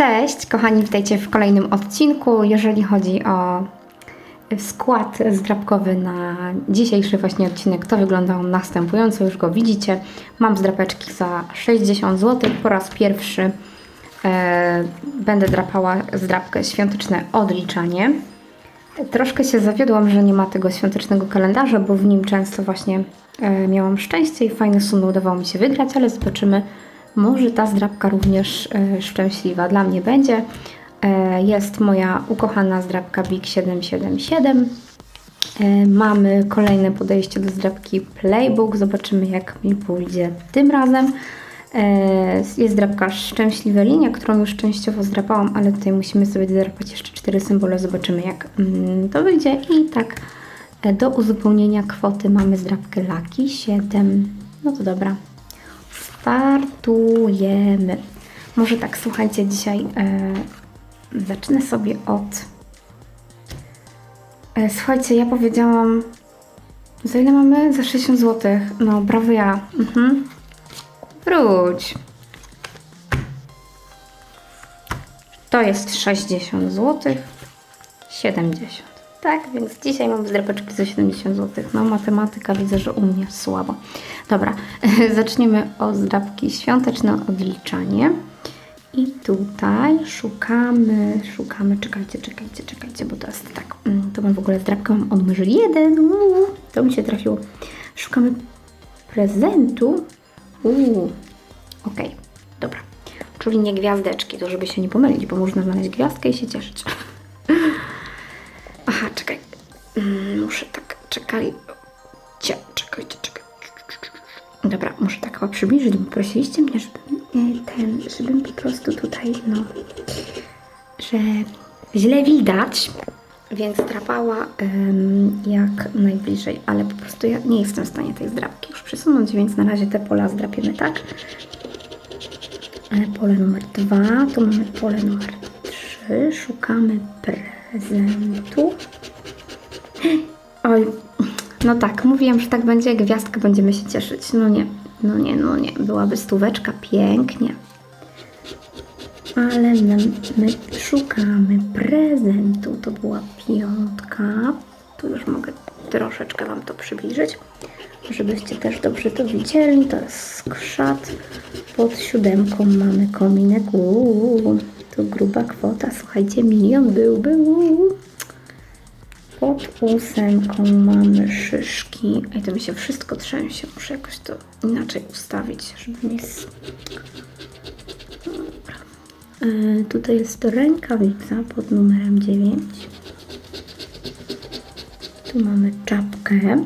Cześć, kochani, witajcie w kolejnym odcinku. Jeżeli chodzi o skład zdrapkowy na dzisiejszy właśnie odcinek, to wyglądał następująco, już go widzicie. Mam zdrapeczki za 60 zł. Po raz pierwszy e, będę drapała zdrapkę świąteczne odliczanie. Troszkę się zawiodłam, że nie ma tego świątecznego kalendarza, bo w nim często właśnie e, miałam szczęście i fajne sumy udawało mi się wygrać, ale zobaczymy. Może ta zdrabka również e, szczęśliwa dla mnie będzie. E, jest moja ukochana zdrabka Big 777. E, mamy kolejne podejście do zdrabki Playbook. Zobaczymy, jak mi pójdzie tym razem. Jest zdrabka Szczęśliwe Linia, którą już częściowo zdrapałam, ale tutaj musimy sobie zdrapać jeszcze cztery symbole. Zobaczymy, jak mm, to wyjdzie. I tak do uzupełnienia kwoty mamy zdrabkę Lucky 7. No to dobra. Startujemy. Może tak, słuchajcie, dzisiaj e, zacznę sobie od. E, słuchajcie, ja powiedziałam. Za ile mamy? Za 60 zł. No, brawo ja. Mhm. Wróć. To jest 60 zł. 70. Tak, więc dzisiaj mam zdrapeczki za 70 zł. No, matematyka widzę, że u mnie słabo. Dobra, zaczniemy od zdrapki świąteczne odliczanie. I tutaj szukamy, szukamy, czekajcie, czekajcie, czekajcie, bo to jest tak, mm, to mam w ogóle zdrapkę, mam od numer jeden, uuu, to mi się trafiło. Szukamy prezentu, uuu, okej, dobra, czyli nie gwiazdeczki, to żeby się nie pomylić, bo można znaleźć gwiazdkę i się cieszyć. czekaj, Cie, czekajcie, czekaj. Dobra, muszę tak chyba przybliżyć, bo prosiliście mnie, żebym e, ten, żebym po prostu tutaj, no, że źle widać, więc drapała em, jak najbliżej, ale po prostu ja nie jestem w stanie tej zdrapki już przesunąć, więc na razie te pola zdrapiemy tak. E, Pole numer dwa, tu mamy pole numer trzy, szukamy prezentu. Oj, no tak, mówiłam, że tak będzie, gwiazdka będziemy się cieszyć. No nie, no nie, no nie. Byłaby stóweczka, pięknie. Ale my, my szukamy prezentu. To była piątka. Tu już mogę troszeczkę Wam to przybliżyć, żebyście też dobrze to widzieli. To jest skrzat. Pod siódemką mamy kominek. Uuu, to gruba kwota. Słuchajcie, milion był, był. Pod ósemką mamy szyszki. Ej, to mi się wszystko trzęsie. Muszę jakoś to inaczej ustawić, żeby mi... Dobra. E, tutaj jest rękawica pod numerem 9. Tu mamy czapkę.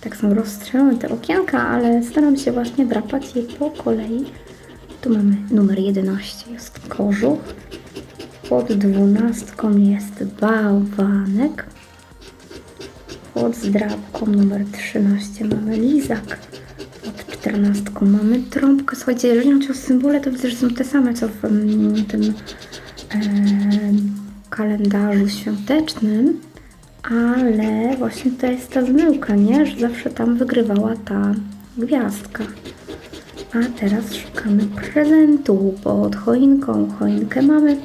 Tak są rozstrzelone te okienka, ale staram się właśnie drapać je po kolei. Tu mamy numer 11, jest kożuch. Pod dwunastką jest bałwanek. Pod zdrabką numer 13 mamy lizak. Pod 14 mamy trąbkę. Słuchajcie, jeżeli chodzi o symbole, to że są te same, co w mm, tym em, kalendarzu świątecznym. Ale właśnie to jest ta zmyłka, nie? Że zawsze tam wygrywała ta gwiazdka. A teraz szukamy prezentu pod choinką. Choinkę mamy,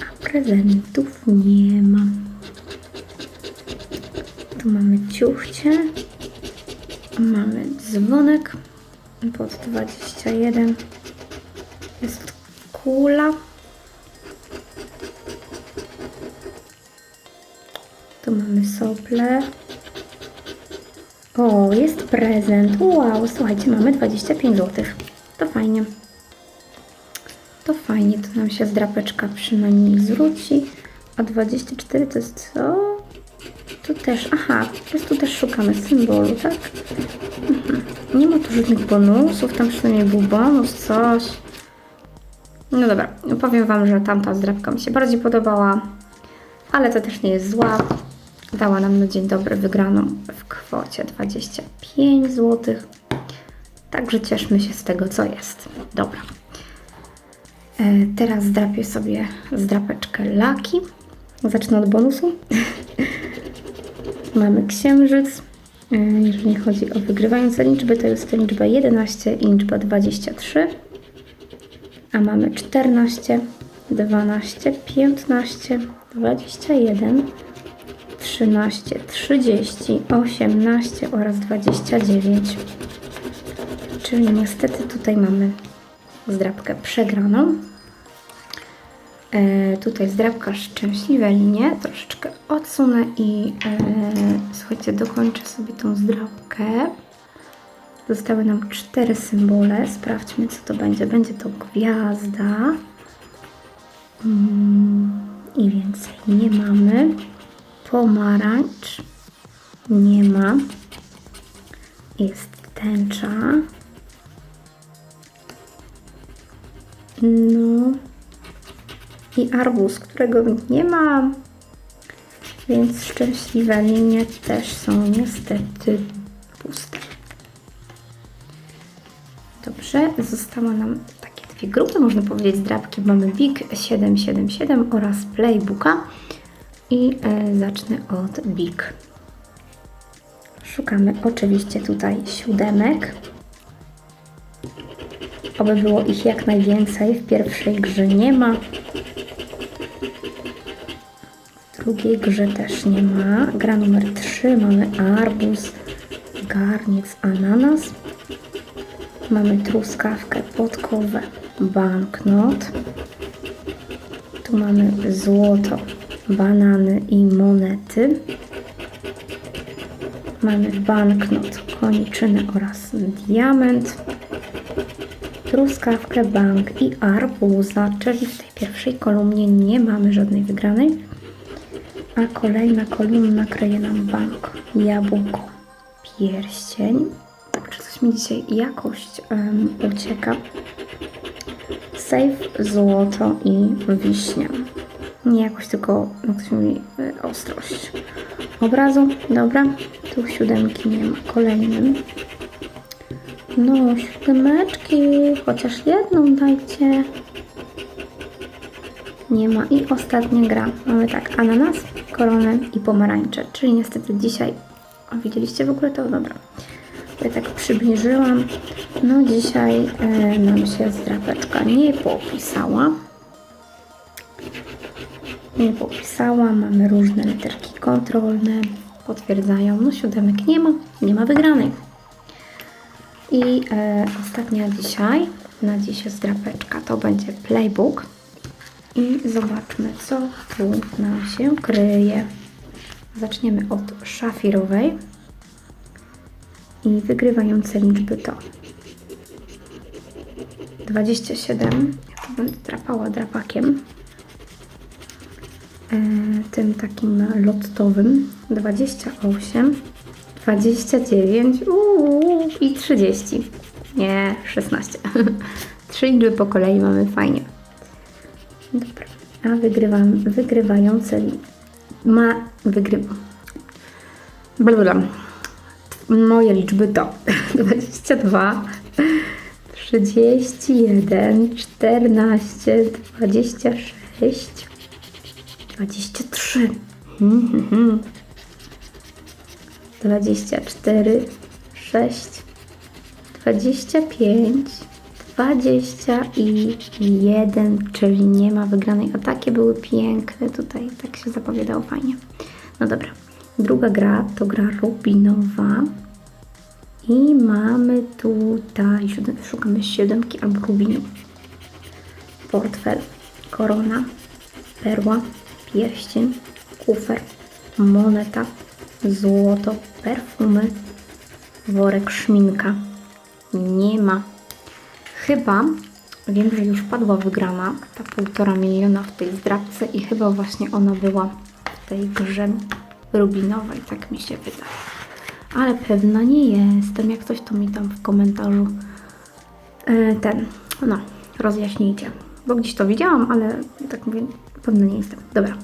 a prezentów nie ma. Tu mamy ciuchcie. Mamy dzwonek pod 21. Jest kula. Tu mamy sople. O, jest prezent. Wow, słuchajcie, mamy 25 zł. To fajnie. To fajnie, to nam się zdrapeczka przynajmniej zwróci. A 24 to jest co? Tu też, aha, po prostu też szukamy symbolu, tak? Mhm. Nie ma tu żadnych bonusów, tam przynajmniej był bonus, coś. No dobra, powiem Wam, że tamta zdrabka mi się bardziej podobała, ale to też nie jest zła. Dała nam na dzień dobry wygraną w kwocie 25 zł. Także cieszmy się z tego, co jest. Dobra. E, Teraz zdrapię sobie zdrapeczkę Laki. Zacznę od bonusu. Mamy księżyc. E, Jeżeli chodzi o wygrywające liczby, to jest to liczba 11 i liczba 23. A mamy 14 12, 15, 21, 13, 30, 18 oraz 29. Czyli niestety tutaj mamy zdrabkę przegraną. E, tutaj zdrabka szczęśliwe linie. Troszeczkę odsunę i e, słuchajcie, dokończę sobie tą zdrabkę. Zostały nam cztery symbole. Sprawdźmy, co to będzie. Będzie to gwiazda. Mm, I więcej nie mamy. Pomarańcz. Nie ma. Jest tęcza. No. I arbuz, którego nie ma. Więc szczęśliwe linie też są niestety puste. Dobrze, zostały nam takie dwie grupy, można powiedzieć, zdrabki. Mamy Big 777 oraz Playbooka. I e, zacznę od Big. Szukamy oczywiście tutaj siódemek. Oby było ich jak najwięcej. W pierwszej grze nie ma. Drugiej grze też nie ma. Gra numer 3 mamy arbuz, garniec, ananas. Mamy truskawkę, podkowę, banknot. Tu mamy złoto, banany i monety. Mamy banknot, koniczynę oraz diament. Truskawkę, bank i arbuza, czyli w tej pierwszej kolumnie nie mamy żadnej wygranej. A kolejna kolumna kryje nam bank, jabłko, pierścień. Także coś mi dzisiaj jakość em, ucieka. Safe, złoto i wiśnia. Nie jakoś tylko, jak ktoś y, ostrość obrazu. Dobra, tu siódemki nie ma. Kolejnym. No, siódemeczki, chociaż jedną dajcie. Nie ma. I ostatnia gra. Mamy tak, ananas, koronę i pomarańcze. Czyli niestety dzisiaj... A widzieliście w ogóle to? Dobra. Ja tak przybliżyłam. No dzisiaj e, nam się zdrapeczka nie popisała. Nie popisała. Mamy różne literki kontrolne. Potwierdzają. No siódemek nie ma. Nie ma wygranej. I e, ostatnia dzisiaj, na dziś jest drapeczka, to będzie playbook. I zobaczmy, co tu nam się kryje. Zaczniemy od szafirowej. I wygrywające liczby to 27. Ja to będę drapała drapakiem. E, tym takim lottowym. 28. 29 uuu, i 30. Nie, 16. Trzy liczby po kolei mamy fajnie. A wygrywam, wygrywające ma wygrywa. Moje liczby to 22, 31, 14, 26, 23. Hmm, hmm, hmm. 24, 6, 25, 20 i 1, czyli nie ma wygranej. A takie były piękne tutaj, tak się zapowiadało fajnie. No dobra, druga gra to gra rubinowa. I mamy tutaj, szukamy siódemki albo rubinu. Portfel, korona, perła, pierścień, kufer, moneta, złoto, perfumy, worek szminka. Nie ma. Chyba, wiem, że już padła wygrana, ta półtora miliona w tej zdrabce i chyba właśnie ona była w tej grze rubinowej, tak mi się wydaje. Ale pewna nie jestem, jak coś to mi tam w komentarzu e, ten, no, rozjaśnijcie. Bo gdzieś to widziałam, ale tak mówię, pewna nie jestem. Dobra.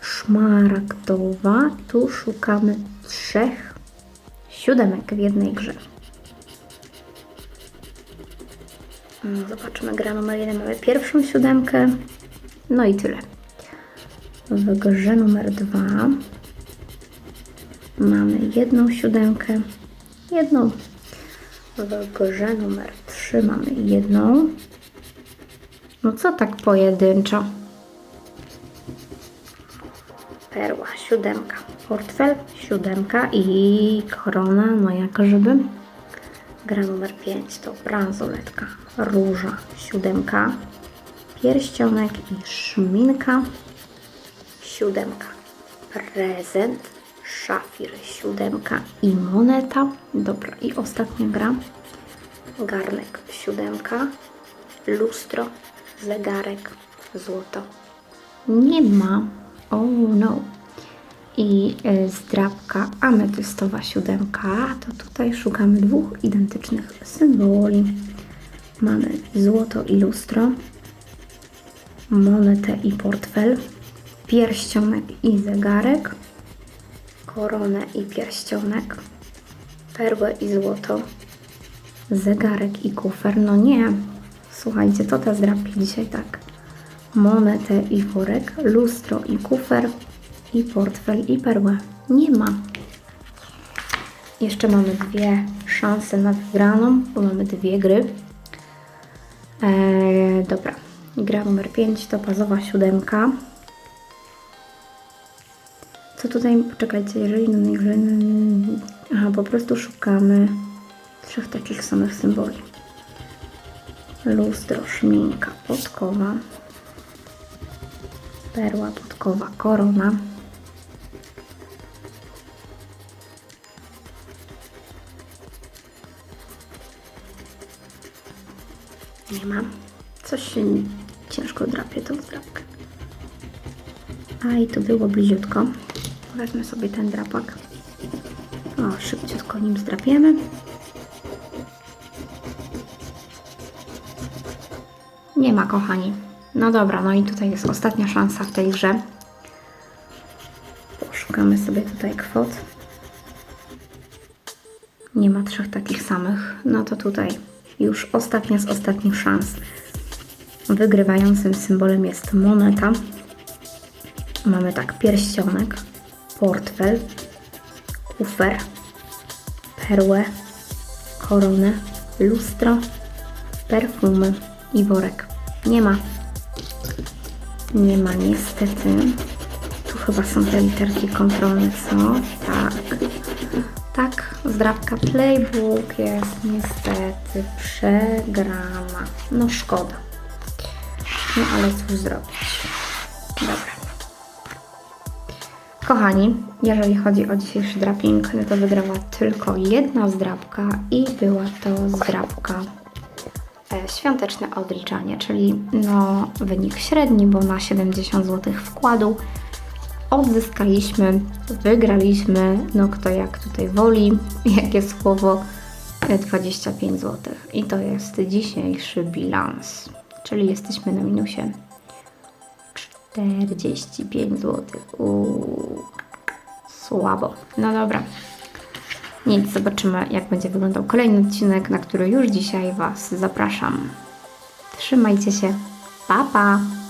Szmaragdowa. Tu szukamy trzech siódemek w jednej grze. Zobaczymy, gra numer jeden mamy pierwszą siódemkę. No i tyle. W grze numer dwa mamy jedną siódemkę, jedną. W grze numer trzy mamy jedną. No co tak pojedynczo? Perła, siódemka, portfel, siódemka i korona, no jak żeby. Gra numer 5 to bransoletka, róża, siódemka, pierścionek i szminka, siódemka, prezent, szafir, siódemka. I moneta. Dobra, i ostatnia gra, garnek, siódemka, lustro, zegarek, złoto. Nie ma, oh no. I y, zdrabka ametystowa siódemka, to tutaj szukamy dwóch identycznych symboli. Mamy złoto i lustro, monetę i portfel, pierścionek i zegarek, koronę i pierścionek, perłę i złoto, zegarek i kufer. No nie, słuchajcie, to te zdrabki dzisiaj tak. Monetę i worek, lustro i kufer, i portfel i perłę. Nie ma. Jeszcze mamy dwie szanse na wygraną, bo mamy dwie gry. Eee, dobra. Gra numer 5 to pazowa siódemka. Co tutaj, poczekajcie, jeżeli, jeżeli, aha, po prostu szukamy trzech takich samych symboli. Lustro, szminka, podkowa, perła, podkowa, korona. Nie ma. Coś się ciężko drapie tą zdrapkę. A i to było bliziutko. Wezmę sobie ten drapak. O, szybciutko nim zdrapiemy. Nie ma, kochani. No dobra, no i tutaj jest ostatnia szansa w tej grze. Poszukamy sobie tutaj kwot. Nie ma trzech takich samych. No to tutaj już ostatnia z ostatnich szans. Wygrywającym symbolem jest moneta. Mamy tak pierścionek, portfel, kufer, perłę, koronę, lustro, perfumy i worek. Nie ma. Nie ma niestety. Tu chyba są te literki kontrolne, co? Tak. Tak, zdrabka Playbook jest niestety przegrana. No szkoda. No ale cóż zrobić. Dobra. Kochani, jeżeli chodzi o dzisiejszy draping, no to wygrała tylko jedna zdrabka i była to zdrabka e, świąteczne odliczanie, czyli no wynik średni, bo na 70 zł wkładu odzyskaliśmy, wygraliśmy, no kto jak tutaj woli, jakie słowo, e, 25 zł. I to jest dzisiejszy bilans, czyli jesteśmy na minusie 45 zł. Uuu, słabo. No dobra. Nic, zobaczymy jak będzie wyglądał kolejny odcinek, na który już dzisiaj Was zapraszam. Trzymajcie się. Pa, pa!